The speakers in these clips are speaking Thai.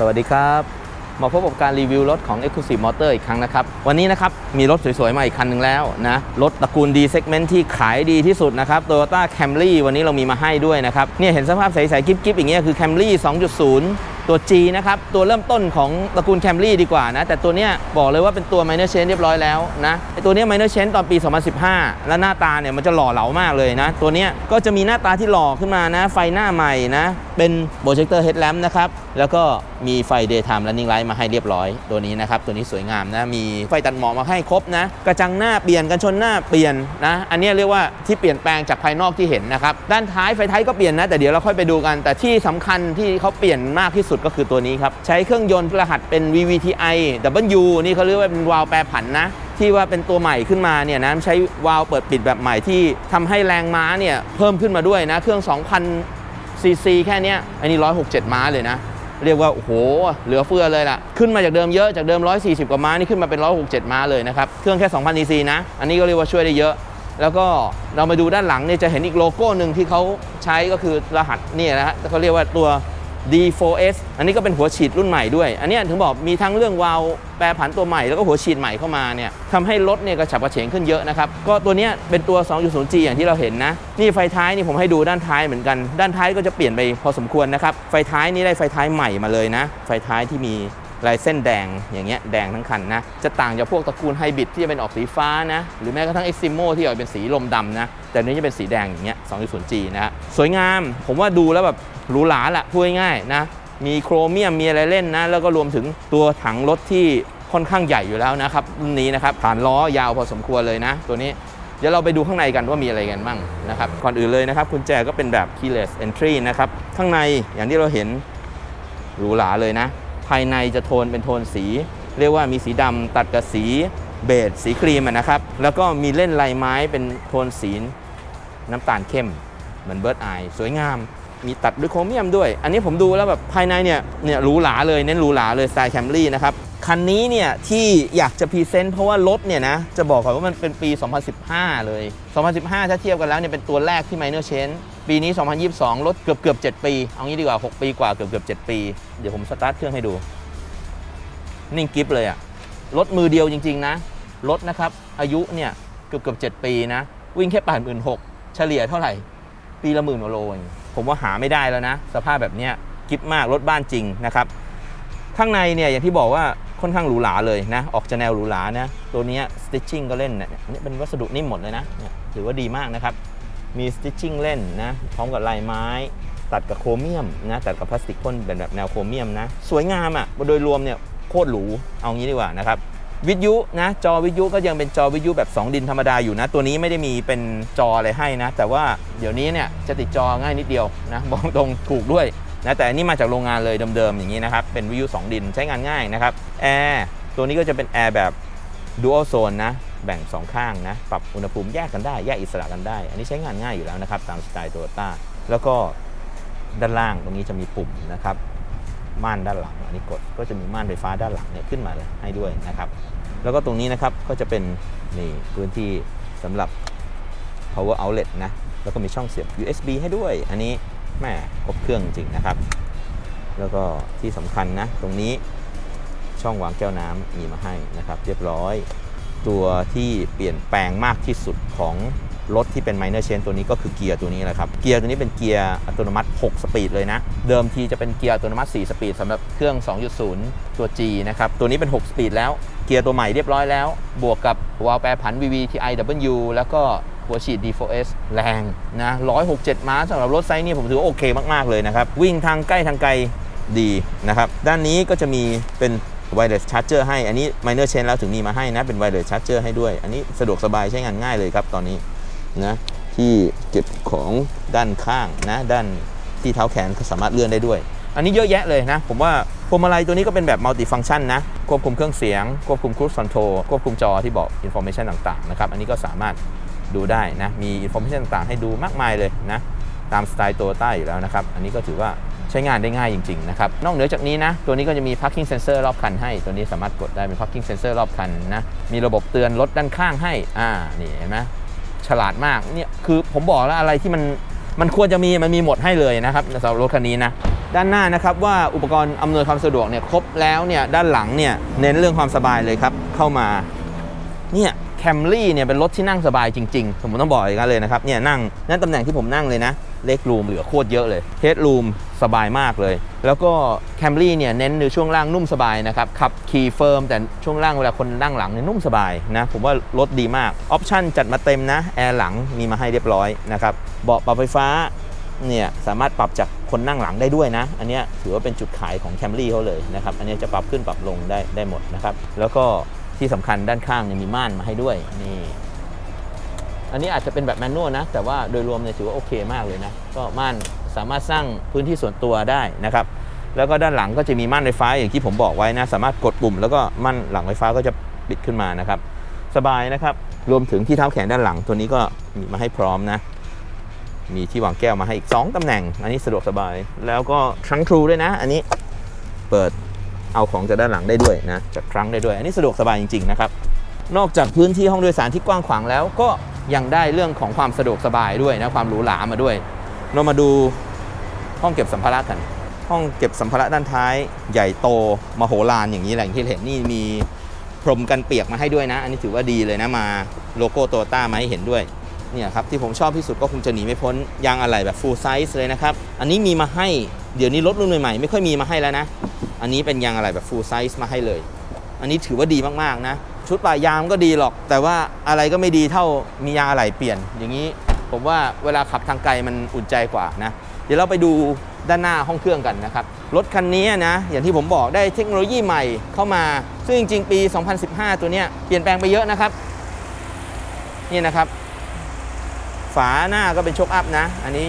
สวัสดีครับ มาพบกับการรีวิวรถของ Exclusive Motor อีกครั้งนะครับ วันนี้นะครับ มีรถสวยๆ มาอีกคันหนึ่งแล้วนะ รถตระกูล D segment ที่ขายดีที่สุดนะครับ Toyota Camry วันนี้เรามีมาให้ด้วยนะครับ เนี่ยเห็นสภาพใสๆกิ๊บๆ อย่างเงี้ยคือ Camry 2.0 ตัว G นะครับ ตัวเริ่มต้นของตระกูล Camry ดีกว่านะ แต่ตัวเนี้ยบอกเลยว่าเป็นตัว minor change เรียบร้อยแล้วนะไอตัวเนี้ย minor change ตอนปี 2015 แล้วหน้าตาเนี่ยมันจะหล่อเหลามากเลยนะ ตัวเนี้ยก็จะมีหน้าตาที่หล่อขึ้นมานะ ไฟหน้าใหม่นะ เป็นโปรเจคเตอร์เฮดแลมนะครับ แล้วก็มีไฟ daytime running light มาให้เรียบร้อย ตัวนี้นะครับ ตัวนี้สวยงามนะ มีไฟตัดหมอกมาให้ครบนะ กระจังหน้าเปลี่ยนกันชนหน้าเปลี่ยนนะ อันนี้เรียกว่าที่เปลี่ยนแปลงจากภายนอกที่เห็นนะครับ ด้านท้ายไฟท้ายก็เปลี่ยนนะ แต่เดี๋ยวเราค่อยไปดูกัน แต่ที่สำคัญที่เขาเปลี่ยนมากที่สุดก็คือตัวนี้ครับ ใช้เครื่องยนต์รหัสเป็น VVTi W นี่เขาเรียกว่าเป็นวาล์วแปรผันนะ ที่ว่าเป็นตัวใหม่ขึ้นมาเนี่ยนะใช้วาล์วเปิดปิดแบบใหม่ที่ทำให้แรงม้าเนี่ยเพิ่มขึ้นมาด้วยนะ เครื่อง 2,000ซีซีแค่นี้อันนี้ 167 ม้าเลยนะเรียกว่าโอ้โห เหลือเฟือเลยล่ะ ขึ้นมาจากเดิมเยอะจากเดิม 140 กว่าม้านี่ขึ้นมาเป็น 167 ม้าเลยนะครับ เครื่องแค่ 2,000ซีซีนะ อันนี้ก็เรียกว่าช่วยได้เยอะ แล้วก็เรามาดูด้านหลังเนี่ยจะเห็นอีกโลโก้หนึ่งที่เขาใช้ก็คือรหัสเนี่ยนะฮะเขาเรียกว่าตัว D4S อันนี้ก็เป็นหัวฉีดรุ่นใหม่ด้วย อันนี้ถึงบอกมีทั้งเรื่องวาล์วแปรผันตัวใหม่แล้วก็หัวฉีดใหม่เข้ามาเนี่ยทำให้รถเนี่ยกระฉับกระเฉงขึ้นเยอะนะครับ ก็ตัวเนี้ยเป็นตัว 2.0G อย่างที่เราเห็นนะ นี่ไฟท้ายนี่ผมให้ดูด้านท้ายเหมือนกัน ด้านท้ายก็จะเปลี่ยนไปพอสมควรนะครับ ไฟท้ายนี่ได้ไฟท้ายใหม่มาเลยนะ ไฟท้ายที่มีลายเส้นแดงอย่างเงี้ยแดงทั้งคันนะ จะต่างจากพวกตระกูลไฮบริดที่จะเป็นออกสีฟ้านะ หรือแม้กระทั่ง Eximo ที่ออกเป็นสีลมดำนะ แต่นี้จะเป็นสีแดงอย่างเงี้ย 2.0G นะ สวยงาม ผมว่าดูแล้วแบบหรูหราแหละพูดง่ายๆนะมีโครเมียมมีอะไรเล่นนะ แล้วก็รวมถึงตัวถังรถที่ค่อนข้างใหญ่อยู่แล้วนะครับรุ่นนี้นะครับฐานล้อยาวพอสมควรเลยนะ ตัวนี้เดี๋ยวเราไปดูข้างในกันว่ามีอะไรกันบ้างนะครับก่อนอื่นเลยนะครับกุญแจก็เป็นแบบ keyless entry นะครับข้างในอย่างที่เราเห็นหรูหราเลยนะ ภายในจะโทนเป็นโทนสี เรียกว่ามีสีดำตัดกับสีเบจสีครีมนะครับแล้วก็มีเล่นลายไม้เป็นโทนสีน้ำตาลเข้ม เหมือนเบิร์ดไอสวยงาม มีตัดด้วยโครเมียมด้วย อันนี้ผมดูแล้วแบบภายในเนี่ยเนี่ยหรูหราเลยเน้นหรูหราเลยสไตล์แคมรี่นะครับคันนี้เนี่ยที่อยากจะพรีเซนต์เพราะว่ารถเนี่ยนะจะบอกก่อนว่ามันเป็นปี 2015 เลย 2015 ถ้าเทียบกันแล้วเนี่ยเป็นตัวแรกที่ minor change ปีนี้ 2022 รถเกือบเกือบ7ปี เอางี้ดีกว่า 6 ปีกว่าเกือบเกือบ7ปี เดี๋ยวผมสตาร์ทเครื่องให้ดู นิ่งกิฟเลยอะรถมือเดียวจริง ๆ นะ รถนะครับ อายุเนี่ยเกือบเกือบ7ปีนะ วิ่งแค่8 6 0 0 0เฉลี่ยเท่าไหร่ ปีละหมื่นกว่าโลเองผมว่าหาไม่ได้แล้วนะ สภาพแบบนี้กิฟมากรถบ้านจริงนะครับ ข้างในเนี่ยอย่างที่บอกว่าค่อนข้างหรูหราเลยนะ ออกจะแนวหรูหรานะ ตัวนี้สติ t ชิ่งก็เล่นเนี่ยอันนี้เป็นวัสดุนิ่มหมดเลยนะถือว่าดีมากนะครับ มีสติ t ชิ่งเล่นนะ พร้อมกับลายไม้ ตัดกับโครเมียมนะตัดกับพลาสติกพ่นเป็นแบบแนวโครเมียมนะ สวยงามอะ่ะโดยรวมเนี่ยโคตรหรูเอางี้ดีกว่านะครับ วิทยุนะจอวิทยุก็ยังเป็นจอวิทยุแบบ 2 ดินธรรมดาอยู่นะ ตัวนี้ไม่ได้มีเป็นจออะไรให้นะ แต่ว่าเดี๋ยวนี้เนี่ยจะติดจอง่ายนิดเดียวนะบอกตรงถูกด้วยนะแต่อันนี้มาจากโรงงานเลยเดิมๆอย่างนี้นะครับ เป็นวิทยุ 2 ดินใช้งานง่ายนะครับแอร์ตัวนี้ก็จะเป็นแอร์แบบ Dual Zone นะแบ่ง 2 ข้างนะ ปรับอุณหภูมิแยกกันได้ แยกอิสระกันได้ อันนี้ใช้งานง่ายอยู่แล้วนะครับ ตามสไตล์โตโยต้าแล้วก็ด้านล่างตรงนี้จะมีปุ่มนะครับ ม่านด้านหลังอันนี้กดก็จะมีม่านไฟฟ้าด้านหลังเนี่ยขึ้นมาเลยให้ด้วยนะครับ แล้วก็ตรงนี้นะครับก็จะเป็นนี่พื้นที่สำหรับ power outlet นะแล้วก็มีช่องเสียบ USB ให้ด้วย อันนี้แม่ครบเครื่องจริงนะครับ แล้วก็ที่สำคัญนะตรงนี้ช่องวางแก้วน้ำมีมาให้นะครับ เรียบร้อยตัวที่เปลี่ยนแปลงมากที่สุดของ รถที่เป็น minor change ตัวนี้ก็คือเกียร์ตัวนี้แหละครับ เกียร์ตัวนี้เป็นเกียร์อัตโนมัติ 6 สปีดเลยนะ เดิมทีจะเป็นเกียร์อัตโนมัติ 4 สปีดสำหรับเครื่อง 2.0 ตัว G นะครับ ตัวนี้เป็น 6 สปีดแล้ว เกียร์ตัวใหม่เรียบร้อยแล้ว บวกกับวาล์วแปรผัน VVTiW แล้วก็หัวฉีด D4S แรงนะ167 ม้าสำหรับรถไซส์นี้ผมถือโอเคมาก ๆ เลยนะครับ วิ่งทางใกล้ทางไกลดีนะครับ ด้านนี้ก็จะมีเป็น wireless charger ให้ อันนี้ minor Chain แล้วถึงมีมาให้นะ เป็น wireless charger ให้ด้วย อันนี้สะดวกสบายใช้งานง่ายเลยครับตอนนี้ นะที่เก็บของด้านข้างนะด้านที่เท้าแขนก็สามารถเลื่อนได้ด้วย อันนี้เยอะแยะเลยนะ ผมว่าพวงมาลัยตัวนี้ก็เป็นแบบ multi function นะควบคุมเครื่องเสียง ควบคุม cruise control ควบคุมจอที่บอก information ต่างๆนะครับอันนี้ก็สามารถดูได้นะมี information ต่างๆให้ดูมากมายเลยนะตามสไตล์โตโยต้อยู่แล้วนะครับ อันนี้ก็ถือว่าใช้งานได้ง่ายจริง ๆ นะครับ นอกเหนือจากนี้นะ ตัวนี้ก็จะมี parking sensor รอบคันให้ ตัวนี้สามารถกดได้เป็น parking sensor รอบคันนะ มีระบบเตือนรถด้านข้างให้ อ่า นี่เห็นไหม ฉลาดมากเนี่ยคือผมบอกแล้วอะไรที่มันมันควรจะมีมันมีหมดให้เลยนะครับสำหรับรถคันนี้นะด้านหน้านะครับว่าอุปกรณ์อำนวยความสะดวกเนี่ยครบแล้วเนี่ยด้านหลังเนี่ยเน้นเรื่องความสบายเลยครับเข้ามาเนี่ยแคมรี่เนี่ยเป็นรถที่นั่งสบายจริงๆ ผมต้องบอกอย่างนั้นเลยนะครับเนี่ยนั่งนั่นตำแหน่งที่ผมนั่งเลยนะ เล็กรูมเหลือโคตรเยอะเลยเฮดรูมสบายมากเลย แล้วก็แคมรี่เนี่ยเน้นในช่วงล่างนุ่มสบายนะครับ ขับขี่เฟิร์มแต่ช่วงล่างเวลาคนนั่งหลังเนี่ยนุ่มสบายนะ ผมว่ารถดีมากออปชั่นจัดมาเต็มนะ แอร์หลังมีมาให้เรียบร้อยนะครับ เบาะปรับไฟฟ้าเนี่ยสามารถปรับจากคนนั่งหลังได้ด้วยนะ อันนี้ถือว่าเป็นจุดขายของ Camry เขาเลยนะครับ อันนี้จะปรับขึ้นปรับลงได้ได้หมดนะครับ แล้วก็ที่สำคัญด้านข้างเนี่ยมีม่านมาให้ด้วยนี่ อันนี้อาจจะเป็นแบบแมนนวลนะ แต่ว่าโดยรวมเนี่ยถือว่าโอเคมากเลยนะ ก็ม่านสามารถสร้างพื้นที่ส่วนตัวได้นะครับ แล้วก็ด้านหลังก็จะมีม่านไฟฟ้าอย่างที่ผมบอกไว้นะ สามารถกดปุ่ม แล้วก็ม่านหลังไฟฟ้าก็จะปิดขึ้นมานะครับ สบายนะครับ รวมถึงที่เท้าแขนด้านหลังตัวนี้ก็มีมาให้พร้อมนะ มีที่วางแก้วมาให้อีก 2ตำแหน่ง อันนี้สะดวกสบาย แล้วก็ทรังทรูด้วยนะ อันนี้เปิดเอาของจากด้านหลังได้ด้วยนะจากทรังได้ด้วย อันนี้สะดวกสบายจริงๆนะครับ นอกจากพื้นที่ห้องโดยสารที่กว้างขวางแล้วก็ ยังได้เรื่องของความสะดวกสบายด้วยนะความหรูหรามาด้วย เรามาดูห้องเก็บสัมภาระกัน ห้องเก็บสัมภาระด้านท้าย ใหญ่โตมโหฬารอย่างนี้แหล่งที่เห็นนี่มีพรมกันเปียกมาให้ด้วยนะ อันนี้ถือว่าดีเลยนะมาโลโก้โตต้ามาให้เห็นด้วยเนี่ยครับที่ผมชอบที่สุดก็คงจะหนีไม่พ้นยางอะไหล่แบบ full size เลยนะครับ อันนี้มีมาให้เดี๋ยวนี้รถรุ่นใหม่ๆไม่ค่อยมีมาให้แล้วนะ อันนี้เป็นยางอะไหล่แบบ full size มาให้เลย อันนี้ถือว่าดีมากๆนะ ชุดปลายยางก็ดีหรอก แต่ว่าอะไรก็ไม่ดีเท่ามียางอะไหล่เปลี่ยน อย่างนี้ผมว่าเวลาขับทางไกลมันอุ่นใจกว่านะ เดี๋ยวเราไปดูด้านหน้าห้องเครื่องกันนะครับ รถคันนี้นะ อย่างที่ผมบอกได้เทคโนโลยีใหม่เข้ามา ซึ่งจริง ๆ ปี 2015 ตัวเนี้ยเปลี่ยนแปลงไปเยอะนะครับ นี่นะครับ ฝาหน้าก็เป็นโชคอัพนะ อันนี้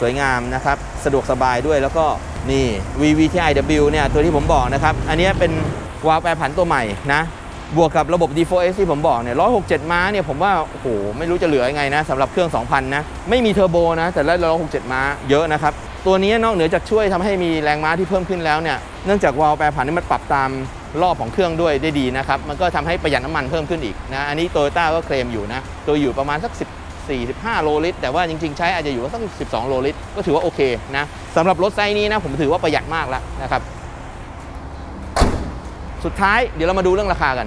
สวยงามนะครับ สะดวกสบายด้วยแล้วก็นี่ VVTiW เนี่ยตัวที่ผมบอกนะครับ อันนี้เป็นวาล์วแปรผันตัวใหม่นะ บวกกับระบบ D4S ที่ผมบอกเนี่ย167 ม้าเนี่ยผมว่า โอ้โห ไม่รู้จะเหลือยังไงนะสำหรับเครื่อง 2,000 นะ ไม่มีเทอร์โบนะ แต่ได้167 ม้าเยอะนะครับ ตัวนี้นอกเหนือจากช่วยทำให้มีแรงม้าที่เพิ่มขึ้นแล้วเนี่ย เนื่องจากวาล์วแปรผันนี่มันปรับตามรอบของเครื่องด้วยได้ดีนะครับ มันก็ทำให้ประหยัดน้ำมันเพิ่มขึ้นอีกนะ อันนี้โตโยต้าก็เคลมอยู่นะ ตัวอยู่ประมาณสัก 10 45 โลลิตร แต่ว่าจริงๆ ใช้อาจจะอยู่สัก 12 โลลิตร ก็ถือว่าโอเคนะสำหรับรถไซส์นี้นะผมถือว่าประหยัดมากแล้วนะครับ สุดท้ายเดี๋ยวเรามาดูเรื่องราคากัน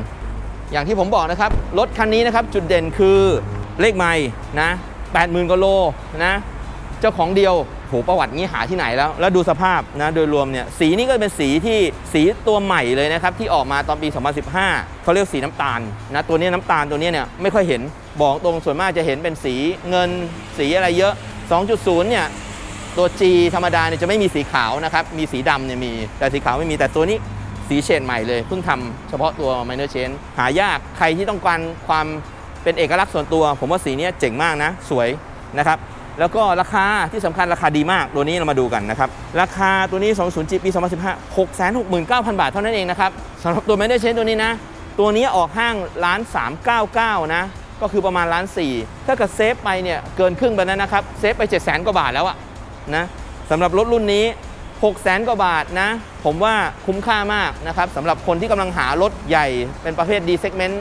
อย่างที่ผมบอกนะครับรถคันนี้นะครับจุดเด่นคือเลขไม่นะ80,000กว่าโลนะเจ้าของเดียวโหประวัติงี้หาที่ไหนแล้ว แล้วดูสภาพนะโดยรวมเนี่ยสีนี่ก็เป็นสีที่สีตัวใหม่เลยนะครับที่ออกมาตอนปี 2015เขาเรียกสีน้ำตาลนะตัวนี้น้ำตาลตัวนี้เนี่ยไม่ค่อยเห็นบอกตรงส่วนมากจะเห็นเป็นสีเงินสีอะไรเยอะ 2.0 เนี่ยตัว G ธรรมดาเนี่ยจะไม่มีสีขาวนะครับมีสีดำเนี่ยมีแต่สีขาวไม่มีแต่ตัวนี้ สีเฉดใหม่เลยเพิ่งทำเฉพาะตัว minor change หายากใครที่ต้องการความเป็นเอกลักษณ์ส่วนตัว ผมว่าสีเนี้ยเจ๋งมากนะ สวยนะครับ แล้วก็ราคาที่สำคัญราคาดีมาก ตัวนี้เรามาดูกันนะครับ ราคาตัวนี้ 20G ปี 2015 669,000 บาทเท่านั้นเองนะครับสำหรับตัว minor change ตัวนี้นะ ตัวนี้ออกห้างล้าน399 นะก็คือประมาณล้านสี่ถ้าเกิดเซฟไปเนี่ยเกินครึ่งไปแล้วนะครับ เซฟไป7 0 0 0 0 0 กว่าบาทแล้วอะนะสำหรับรถรุ่นนี้ 6 0 0 0 0 0กว่าบาทนะ ผมว่าคุ้มค่ามากนะครับสำหรับคนที่กำลังหารถใหญ่เป็นประเภท D segment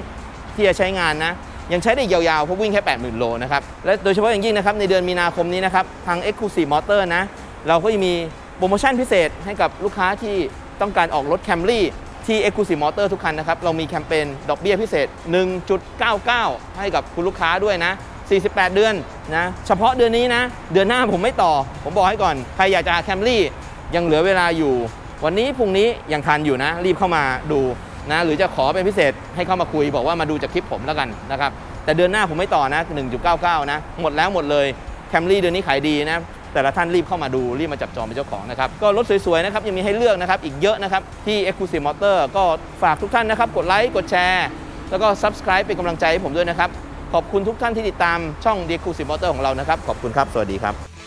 ที่จะใช้งานนะ ยังใช้ได้ยาวๆ เพราะวิ่งแค่ 80,000 โลนะครับ และโดยเฉพาะอย่างยิ่งนะครับ ในเดือนมีนาคมนี้นะครับ ทาง Exclusive Motor นะ เราก็จะมีโปรโมชั่นพิเศษให้กับลูกค้าที่ต้องการออกรถ Camry ที่ Exclusive Motor ทุกคันนะครับ เรามีแคมเปญดอกเบี้ยพิเศษ 1.99 ให้กับคุณลูกค้าด้วยนะ48 เดือนนะ เฉพาะเดือนนี้นะ เดือนหน้าผมไม่ต่อ ผมบอกให้ก่อน ใครอยากจะ Camry ยังเหลือเวลาอยู่ วันนี้พรุ่งนี้ยังทันอยู่นะ รีบเข้ามาดูนะหรือจะขอเป็นพิเศษให้เข้ามาคุยบอกว่ามาดูจากคลิปผมแล้วกันนะครับแต่เดือนหน้าผมไม่ต่อนะ 1.99 นะ หมดแล้วหมดเลยแคมรี่เดือนนี้ขายดีนะแต่ละท่านรีบเข้ามาดู รีบมาจับจองเป็นเจ้าของนะครับ ก็รถสวยๆนะครับยังมีให้เลือกนะครับอีกเยอะนะครับ ที่ Exclusive Motor ก็ฝากทุกท่านนะครับ กดไลค์กดแชร์ แล้วก็ Subscribe เป็นกำลังใจให้ผมด้วยนะครับ ขอบคุณทุกท่านที่ติดตามช่อง The Exclusive Motor ของเรานะครับ ขอบคุณครับ สวัสดีครับ